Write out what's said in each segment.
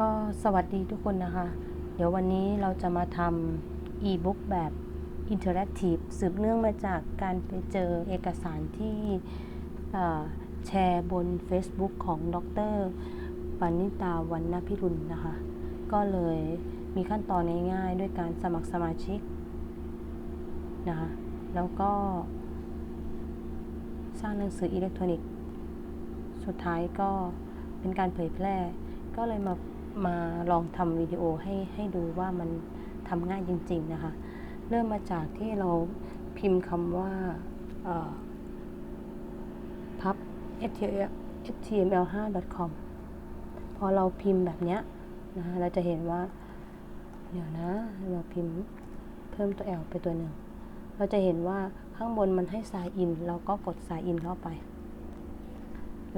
ก็สวัสดีทุกคนนะคะ เดี๋ยววันนี้เราจะมาทำอีบุ๊กแบบอินเทอร์แอคทีฟสืบเนื่องมาจากการไปเจอเอกสารที่แชร์บน Facebook ของดรปานิตาวันนพิรุณนะคะ ก็เลยมีขั้นตอนง่ายๆ ด้วยการสมัครสมาชิกนะคะแล้วก็ สร้างหนังสืออิเล็กทรอนิกส์ สุดท้ายก็เป็นการเผยแพร่ ก็เลยมา มาลองทำวิดีโอให้ให้ดูว่ามันทำง่ายจริง ๆ นะคะ เริ่มมาจากที่เราพิมพ์คำว่าพับ html5.com พอเราพิมพ์แบบเนี้ยนะคะเราจะเห็นว่า เดี๋ยวนะเราพิมพ์เพิ่มตัว L ไปตัวหนึ่ง เราจะเห็นว่าข้างบนมันให้ sign in เราก็กด sign in เข้าไป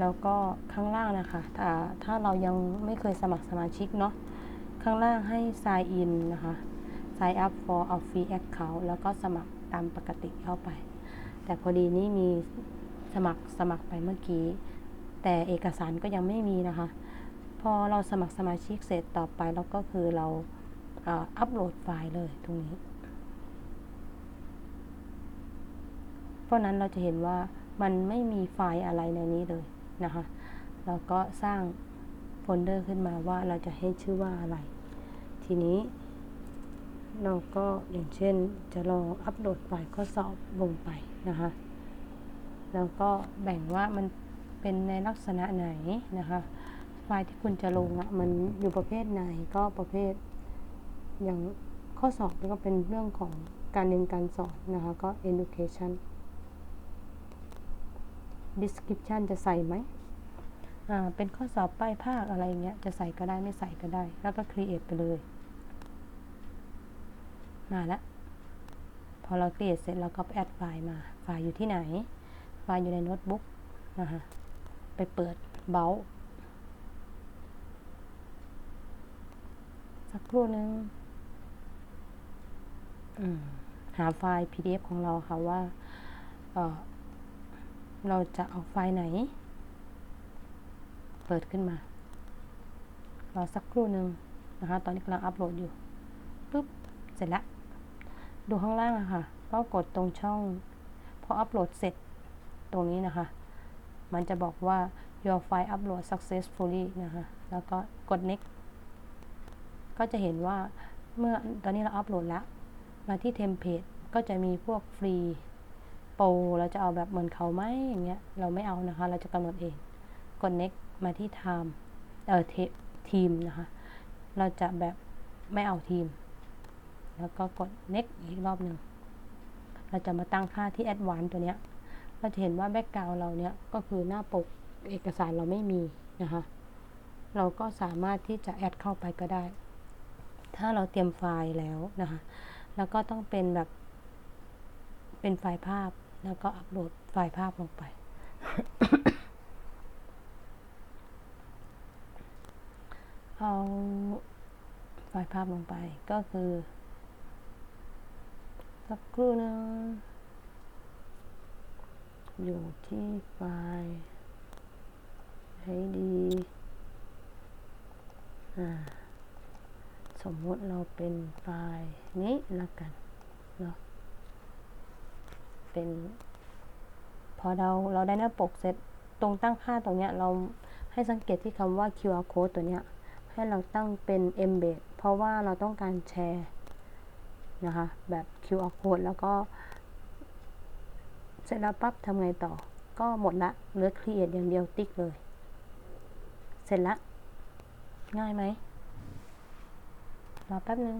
แล้วก็ข้างล่างนะคะถ้าถ้าเรายังไม่เคยสมัครสมาชิกเนาะข้างล่างให้ sign in นะคะ sign up for a free account แล้วก็สมัครตามปกติเข้าไป แต่พอดีนี่มีสมัครสมัครไปเมื่อกี้ แต่เอกสารก็ยังไม่มีนะคะ พอเราสมัครสมาชิกเสร็จต่อไปแล้วก็คือเราอัปโหลดไฟล์เลยตรงนี้เพราะนั้นเราจะเห็นว่ามันไม่มีไฟล์อะไรในนี้เลย นะคะเราก็สร้างโฟลเดอร์ขึ้นมาว่าเราจะให้ชื่อว่าอะไร ทีนี้ เราก็อย่างเช่นจะลองอัปโหลดไฟล์ข้อสอบลงไปนะคะแล้วก็แบ่งว่ามันเป็นในลักษณะไหนนะคะไฟล์ที่คุณจะลงอะ่ะมันอยู่ประเภทไหนก็ประเภท อย่างข้อสอบก็เป็นเรื่องของการเรียนการสอนนะคะก็ education description จะใส่ไหมอ่าเป็นข้อสอบป้ายภาคอะไรเงี้ยจะใส่ก็ได้ไม่ใส่ก็ได้ แล้วก็ create ไปเลย มาแล้วพอเรา create เสร็จเราก็แอดไฟล์มาไฟล์อยู่ที่ไหนไฟล์อยู่ในโน้ตบุ๊กนะคะไปเปิดเบลสักครู่นึงหาไฟล์ PDF ของเราค่ะว่า เราจะเอาไฟล์ไหน เปิดขึ้นมา รอสักครู่หนึ่งนะคะ ตอนนี้กำลังอัปโหลดอยู่ปุ๊บ เสร็จแล้วดูข้างล่างอะค่ะ ก็กดตรงช่อง พออัปโหลดเสร็จตรงนี้นะคะ มันจะบอกว่า your file upload successfully นะคะ แล้วก็กด next ก็จะเห็นว่าเมื่อตอนนี้เราอัปโหลดแล้ว มาที่เทมเพลตก็จะมีพวกฟรี โปรเราจะเอาแบบเหมือนเขาไหมอย่างเงี้ย เราไม่เอานะคะ เราจะกำหนดเอง กด next มาที่ time เอ่อทีมนะคะ เราจะแบบไม่เอาทีม แล้วก็กด next อีกรอบหนึ่ง เราจะมาตั้งค่าที่ advanced ตัวเนี้ย เราจะเห็นว่าแบ็กกราวเราเนี้ยก็คือหน้าปกเอกสารเราไม่มีนะคะ เราก็สามารถที่จะแอดเข้าไปก็ได้ ถ้าเราเตรียมไฟล์แล้วนะคะ แล้วก็ต้องเป็นแบบเป็นไฟล์ภาพ แล้วก็อัปโหลดไฟล์ภาพลงไป เอาไฟล์ภาพลงไปก็คือสักครู่นึงอยู่ที่ไฟล์ให้ดีสมมติเราเป็นไฟล์นี้แล้วกันเนาะ เป็น พอเราเราได้หน้าปกเสร็จตรงตั้งค่าตรงเนี้ย เราให้สังเกตที่คำว่า QR code ตัวเนี้ย ให้เราตั้งเป็น embed เพราะว่าเราต้องการแชร์นะคะ แบบ QR code แล้วก็ เสร็จแล้วปั๊บทำไงต่อ ก็หมดละเหลือ create อย่างเดียวติ๊กเลย เสร็จละ ง่ายไหมรอแป๊บนึง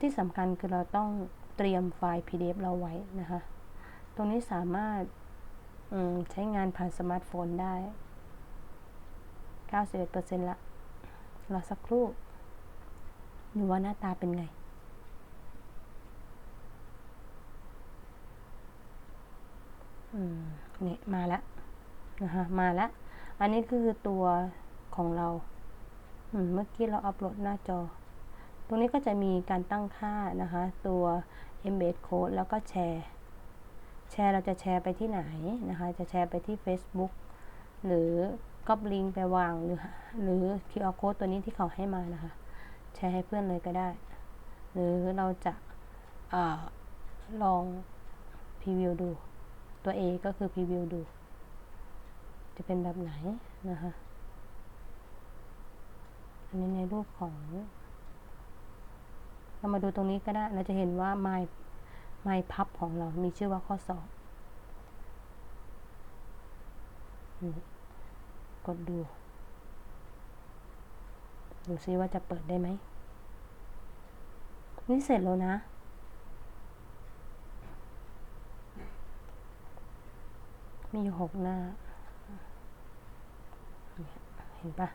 ที่สำคัญคือเราต้องเตรียมไฟล์ PDF เราไว้นะคะ ตรงนี้สามารถใช้งานผ่านสมาร์ทโฟนได้ 91%ละ รอสักครู่ดูว่าหน้าตาเป็นไงอืมนี่มาแล้วนะคะมาแล้ว อันนี้คือตัวของเรา เมื่อกี้เราอัปโหลดหน้าจอ ตรงนี้ก็จะมีการตั้งค่านะคะ ตัว embed code แล้วก็แชร์แชร์เราจะแชร์ไปที่ไหนนะคะ จะแชร์ไปที่ Facebook หรือก๊อปลิงไปวางหรือหรือ QR code ตัวนี้ที่เขาให้มานะคะ แชร์ให้เพื่อนเลยก็ได้ หรือเราจะอาลองพรีวิวดู ตัว A ก็คือพรีวิวดู จะเป็นแบบไหนนะคะอันนี้ในรูปของ เรามาดูตรงนี้ก็ได้ เราจะเห็นว่า my my พับของเรา มีชื่อว่าข้อสอบ กดดู ดูซิว่าจะเปิดได้ไหม นี่เสร็จแล้วนะ มีอยู่หกหน้า เห็นปะ